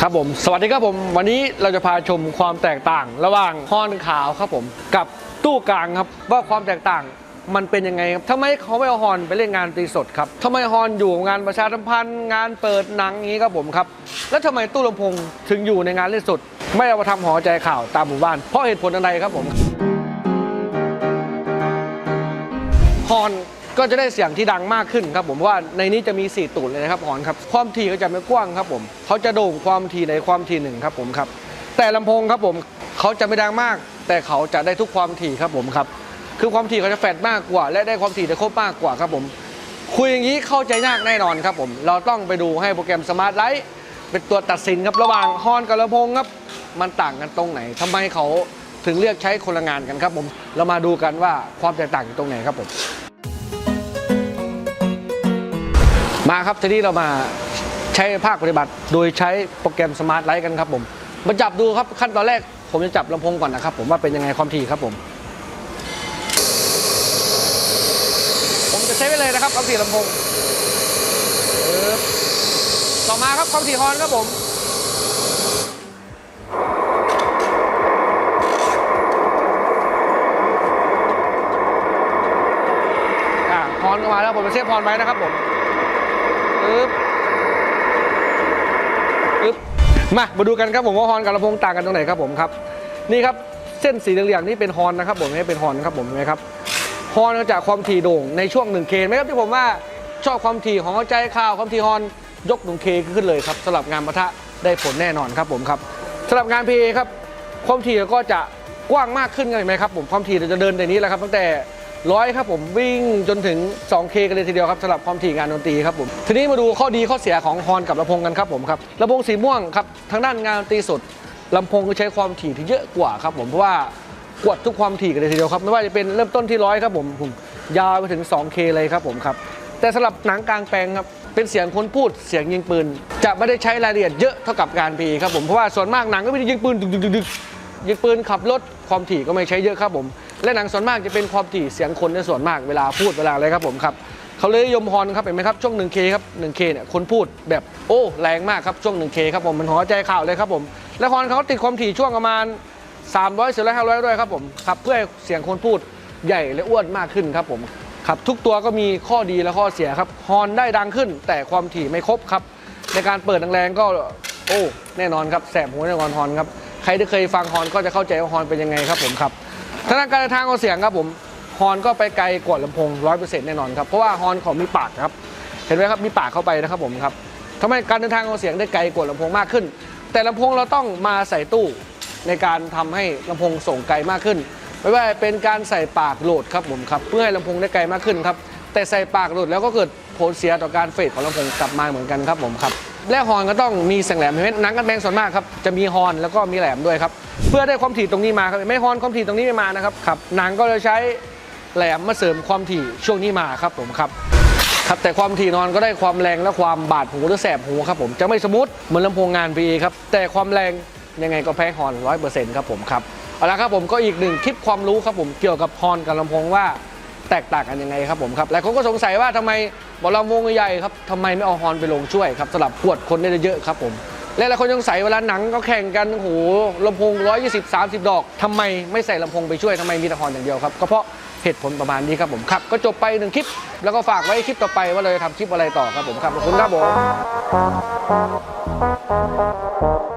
ครับผม สวัสดีครับผม วันนี้เราจะพาชมความแตกต่าง ระหว่างฮอนขาวครับผม กับตู้กลางครับ ว่าความแตกต่างมันเป็นยังไงครับทำไมเขาไม่เอาฮอนไปเล่นงานตีสดครับทำไมฮอนอยู่งานประชาสัมพันธ์งานเปิดหนังอย่างนี้ครับผมครับ แล้วทำไมตู้ลำโพงถึงอยู่ในงานเล่นสด ไม่เอามาทำหอใจข่าวตามหมู่บ้าน เพราะเหตุผลอะไรครับผมฮอน ก็จะได้เสียงที่ดังมากขึ้นครับผมเพราะว่าในนี้จะมี 4 ตูดเลยนะครับฮอนครับความถี่ก็จะไม่กว้างครับผมเขาจะโด่งความถี่ในความถี่หนึ่งครับผมครับแต่ลำโพงครับผมเขาจะไม่ดังมาก แต่เขาจะได้ทุกความถี่ครับผมครับคือความถี่เขาจะแฟดมากกว่า และได้ความถี่ได้ครบมากกว่าครับผมคุยอย่างนี้เข้าใจยากแน่นอนครับผมเราต้องไปดูให้โปรแกรมสมาร์ทไลท์เป็นตัวตัดสินครับระหว่างฮอนกับลำโพงครับมันต่างกันตรงไหนทำไมเขาถึงเลือกใช้คนละงานกันครับผม เรามาดูกันว่าความแตกต่างอยู่ตรงไหนครับผม มาครับทีนี้เรามาใช้ภาคปฏิบัติ โดยใช้โปรแกรมสมาร์ทไลท์กันครับผมมาจับดูครับขั้นตอนแรกผมจะจับลำโพงก่อนนะครับ ผมว่าเป็นยังไงความถี่ครับผม ผมจะใช้ไปเลยนะครับความถี่ลำโพงต่อมาครับความถี่ฮอนครับผมฮอนก็มาแล้วผมจะเซฟฮอนไว้นะครับผม ปึ๊บปึ๊บมามาดูกันครับผมว่าฮอนกับลำโพงต่างกันตรงไหนครับผมครับ นี่ครับเส้นสีเหลืองๆนี่เป็นฮอนนะครับผมไม่เป็นฮอนครับผมเห็นไหมครับฮอนก็จากความถี่โด่งในช่วง1เคไหมครับที่ผมว่าชอบความถี่ของใจข่าวความถี่ฮอนยก1เคขึ้นเลยครับสำหรับงานปะทะได้ผลแน่นอนครับผมครับสำหรับงาน PA ครับความถี่ก็จะกว้างมากขึ้นกันเห็นไหมครับผมความถี่เราจะเดินในนี้แหละครับตั้งแต่ ร้อยครับผมวิ่งจนถึง 2K กันเลยทีเดียวครับสำหรับความถี่งานดนตรีครับผมทีนี้มาดูข้อดีข้อเสียของฮอนกับลำโพงกันครับผมครับลำโพงสีม่วงครับทางด้านงานดนตรีสดลำโพงก็ใช้ความถี่ที่เยอะกว่าครับผมเพราะว่ากดทุกความถี่กันเลยทีเดียวครับไม่ว่าจะเป็นเริ่มต้นที่ร้อยครับผมผมยาวไปถึง 2K เลยครับผมครับแต่สำหรับหนังกลางแปลงครับเป็นเสียงคนพูดเสียงยิงปืน จะไม่ได้ใช้รายละเอียดเยอะเท่ากับการพีครับผมเพราะว่าส่วนมากหนังก็ไม่ได้ยิงปืนดึกดึกดึก ยิงปืนขับรถความถี่ก็ไม่ใช้เยอะครับผม และหนังส่วนมากจะเป็นความถี่เสียงคนในส่วนมากเวลาพูดเวลาอะไรครับผมครับเขาเลยยมฮอนครับเห็นไหมครับช่วง 1K ครับ 1K เนี่ยคนพูดแบบโอ้แรงมากครับช่วง 1K ครับผมมันหัวใจข่าวเลยครับผม และฮอนเขาติดความถี่ช่วงประมาณ 300 400 500ด้วยครับผมครับเพื่อเสียงคนพูดใหญ่และอ้วนมากขึ้นครับผมครับทุกตัวก็มีข้อดีและข้อเสียครับฮอนได้ดังขึ้น แต่ความถี่ไม่ครบครับ ในการเปิดแรงๆก็โอ้แน่นอนครับแสบหูแน่นอนฮอนครับ ใครที่เคยฟังฮอนก็จะเข้าใจว่าฮอนเป็นยังไงครับผมครับทางด้านการเดินทางของเสียงครับผมฮอนก็ไปไกลกว่าลำโพงร้อยเปอร์เซ็นต์แน่นอนครับเพราะว่าฮอนเขามีปากครับเห็นไหมครับมีปากเข้าไปนะครับผมครับทำให้การเดินทางของเสียงได้ไกลกว่าลำโพงมากขึ้น แต่ลำโพงเราต้องมาใส่ตู้ในการทำให้ลำโพงส่งไกลมากขึ้นไม่ว่าเป็นการใส่ปากโหลดครับผมครับเพื่อให้ลำโพงได้ไกลมากขึ้นครับแต่ใส่ปากโหลดแล้วก็เกิดผลเสียต่อการเฟดของลำโพงกลับมาเหมือนกันครับผมครับและฮอนก็ต้องมีแสงแหลมเห็นไหมหนังกันแมงส่วนมากครับจะมีฮอนแล้วก็มีแหลมด้วยครับเพื่อได้ความถี่ตรงนี้มาครับไม่ฮอนความถี่ตรงนี้ไม่มานะครับครับหนังก็จะใช้แหลมมาเสริมความถี่ช่วงนี้มาครับผมครับครับแต่ความถี่นอนก็ได้ความแรงและความบาดหูหรือแสบหูครับผมจะไม่สมูทเหมือนลำโพงงาน PA ครับแต่ความแรงยังไงก็แพ้ฮอนร้อยเปอร์เซ็นต์ครับผมครับเอาละครับผมก็อีกหนึ่งคลิปความรู้ครับผมเกี่ยวกับฮอนกับลำโพงว่า แตกต่างกันยังไงครับผมครับหลายคนก็สงสัยว่าทำไมบอลลำวงใหญ่ครับทำไมไม่เอาฮอนไปลงช่วยครับสำหรับขวดคนได้เยอะครับผมและหลายคนสงสัยเวลาหนังก็แข่งกันโอ้โหลำโพง 120 30 ดอกทำไมไม่ใส่ลำโพงไปช่วยทำไมมีแต่ฮอนอย่างเดียวครับก็เพราะเหตุผลประมาณนี้ครับผมครับ ก็จบไปหนึ่งคลิป แล้วก็ฝากไว้คลิปต่อไปว่าเราจะทำคลิปอะไรต่อครับผมครับขอบคุณครับผม